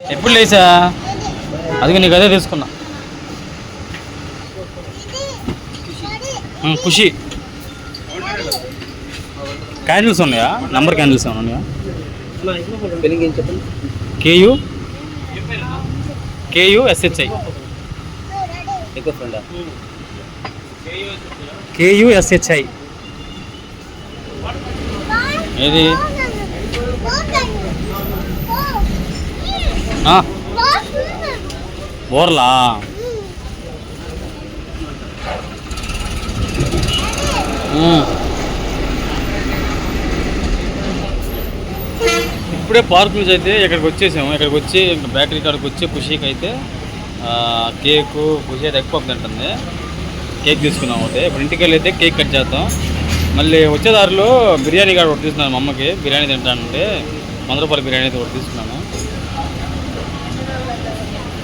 ఎప్పుడు లేసా అది నీకు అదే తీసుకున్నా. ఖుషి. క్యాండిల్స్ ఉన్నాయా? నంబర్ క్యాండిల్స్ ఉన్నాయా? కేయూ. కేయూ ఎస్హెచ్ఐ. కేయూ ఎస్హెచ్ఐ. ఏది? బోర్లా. ఇప్పుడే పార్క్ నుంచి అయితే ఇక్కడికి వచ్చేసాము. ఇక్కడికి వచ్చి బేకరీ కాడికి వచ్చి ఖుషీకి అయితే కేకు ఖుషి అయితే ఎక్కువ తింటుంది. కేక్ తీసుకున్నాం ఒకటి ఇప్పుడు ఇంటికి వెళ్ళి అయితే కేక్ కట్ చేద్దాం. మళ్ళీ వచ్చే దారిలో బిర్యానీ కాడ ఒకటి తీసుకున్నాను మా అమ్మకి. బిర్యానీ తింటానంటే వంద రూపాయల బిర్యానీ అయితే ఒకటి తీసుకున్నాను.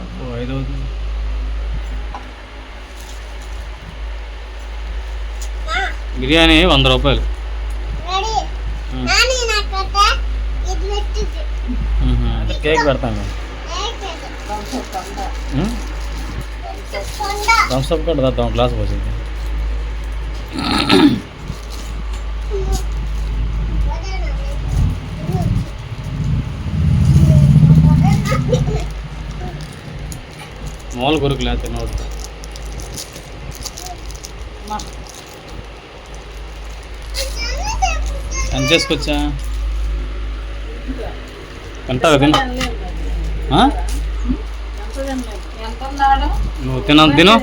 అబ్బో, ఐదు అవుతుంది. బిర్యానీ వంద రూపాయలు. కేక్ పెడతాను. థమ్స్ అప్ కూడా. తెద్దాం గ్లాస్ పోసింది మామూలు కొరుకు లేకపోతే నోట్ ఎంత చేసుకొచ్చా? ఎంత తిను? ఆ? నువ్వు తిన తిను.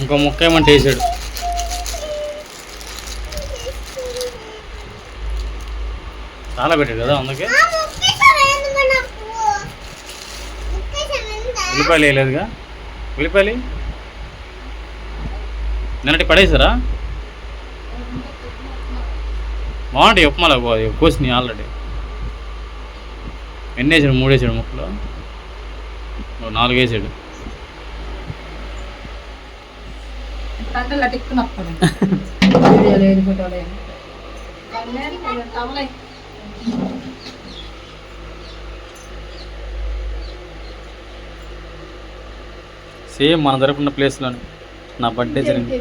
ఇంకో ముక్క ఏమంటే వేసాడు. చాలా పెట్టాడు కదా అందుకే. ఉల్లిపాయలు వేయలేదుగా? ఉల్లిపాయలు. నిన్నటి పడేసారా? బాగుంటాయి ఉప్మాలో కోసినాయి ఆల్రెడీ. ఎన్ని వేసాడు మూడు వేసాడు ముక్కలు ఓ నాలుగు వేసాడు లేదు సేమ్ మన జరుపుకున్న ప్లేస్లోనే నా బర్త్డే జరిగింది.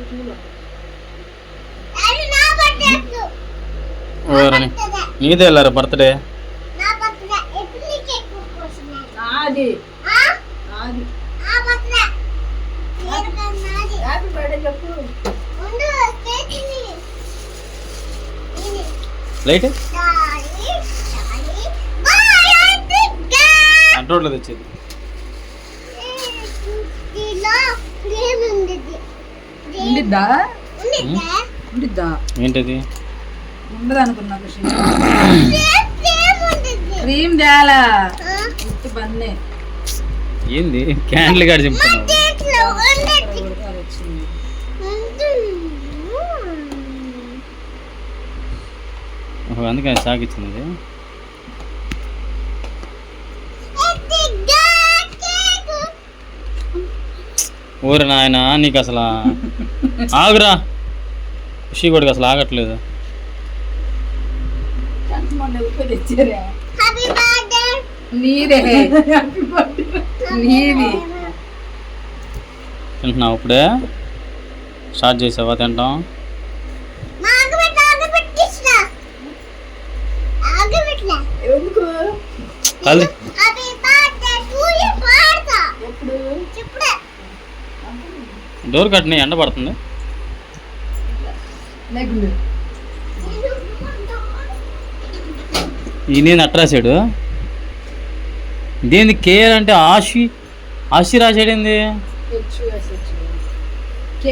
ఓరని నీదే వెళ్ళారు బర్త్డే లైట్ అడ్రోడ్లో తెచ్చేది. ఉండిద్దా. ఉండిద్దా? ఏంటది? ఉండదు అనుకున్నా క్రీమ్ తేలా ఉత్తి బన్నే. ఏంది? క్యాండిల్ గారు చెప్తున్నావు. అది వచ్చింది ఊరి నాయన నీకు అసలు ఆగురా. ఖుషి కొడుకు అసలు ఆగట్లేదు. నీదే. నీది. తింటున్నావు ఇప్పుడే? స్టార్ట్ చేసావా తింటాం ఎందుకు కలి ఎప్పుడు డోర్ కట్టిన ఎండ పడుతుంది. ఈయన అట్రాసాడు దేని కేర్ అంటే ఆశి H S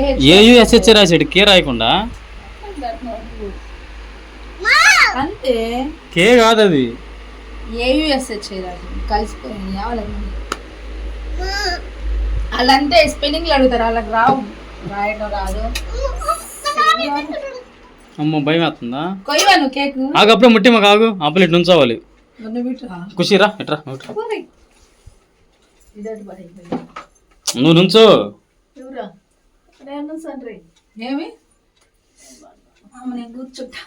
H A U S H రాసాడు K రాయకుండా. అంతే. కే కాదు అది ఏయుఎస్హెచ్ కలిసిపోయింది వాళ్ళంతే స్పెల్లింగ్లు అడుగుతారు వాళ్ళకి రావు. రాయడం రాదు. అమ్మ భయం వేస్తుందా? కొయ్యవా నువ్వు కేక్? ఆగు అప్పుడే ముట్టి మాకు ఆగు. అప్పులు ఇటు నుంచోవాలి. నువ్వు ఇటురా. నువ్వు నుంచో ఏమి? కూర్చుంటా.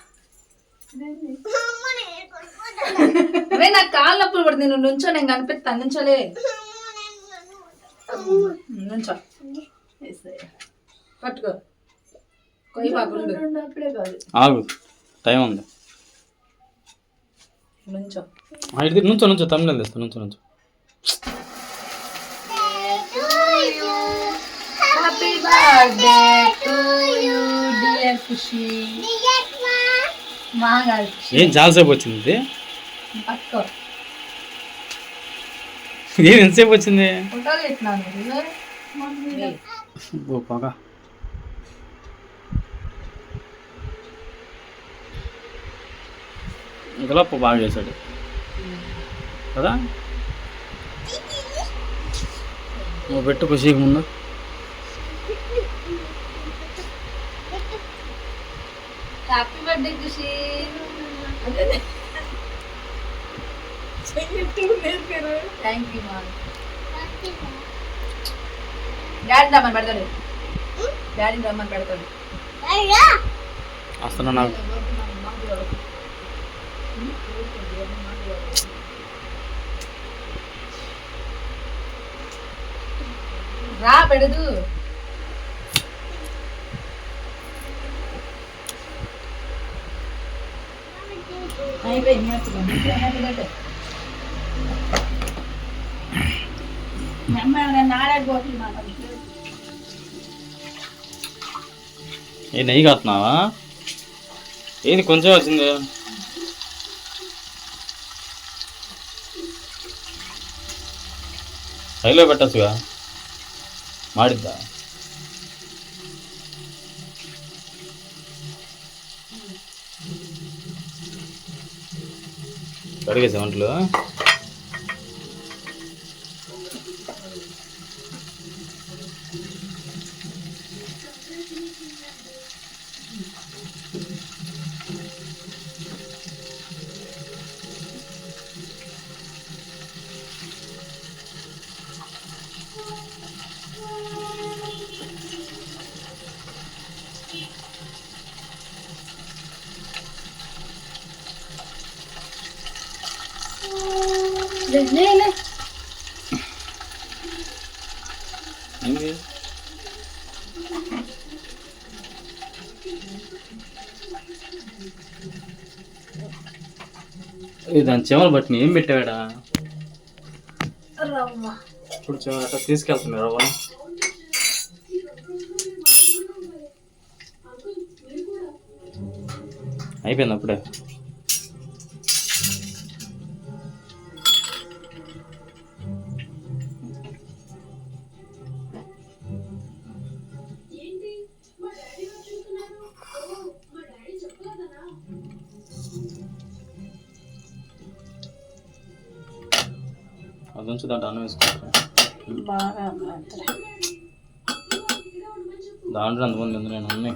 నాకు కాళ్ళు నొప్పులు పడుతుంది నువ్వు నుంచో నేను కనిపిస్తాను నుంచోలే. నుంచో. పట్టుకో. కొయ్యి పాకుండు ఆగు. టైం ఉంది. నుంచో. ఇటు నుంచో నుంచో. తమిళ తెస్తా నుంచో నుంచో. Happy birthday to you dear Khushi మా కాదు ఖుషి. ఏం చాలాసేపు వచ్చింది ఇది? పట్టుకో. ఏం ఎంతసేపు వచ్చింది? ఓ పొగ. ఇంకలప్ప బాగా చేశాడు. కదా? నువ్వు పెట్టు ఖుషికి ముందు. Happy birthday Khushi thank you మా డాడీ రమ్మని పెడతాడు. డాడీ రమ్మని పెడతాడు. వస్తున్నా నాకు. రా పెడదు. అయిపోయింది ఏ నెయ్యి కాస్తున్నావా ఏది కొంచెం వచ్చింది హైలో పెట్టచ్చుగా మాడిద్దా కడిగేసా వంటలు దాని చెమలు బట్టి ఏం పెట్టాడా రవ్వ ఇప్పుడు చెమలు అట్లా తీసుకెళ్తున్నారు రవ్వ అయిపోయింది అప్పుడే? నుంచి దాంట్లో అన్నం వేసుకుంటారు? బాగా దాంట్లో అంతమంది ఉంది నేను అన్నీ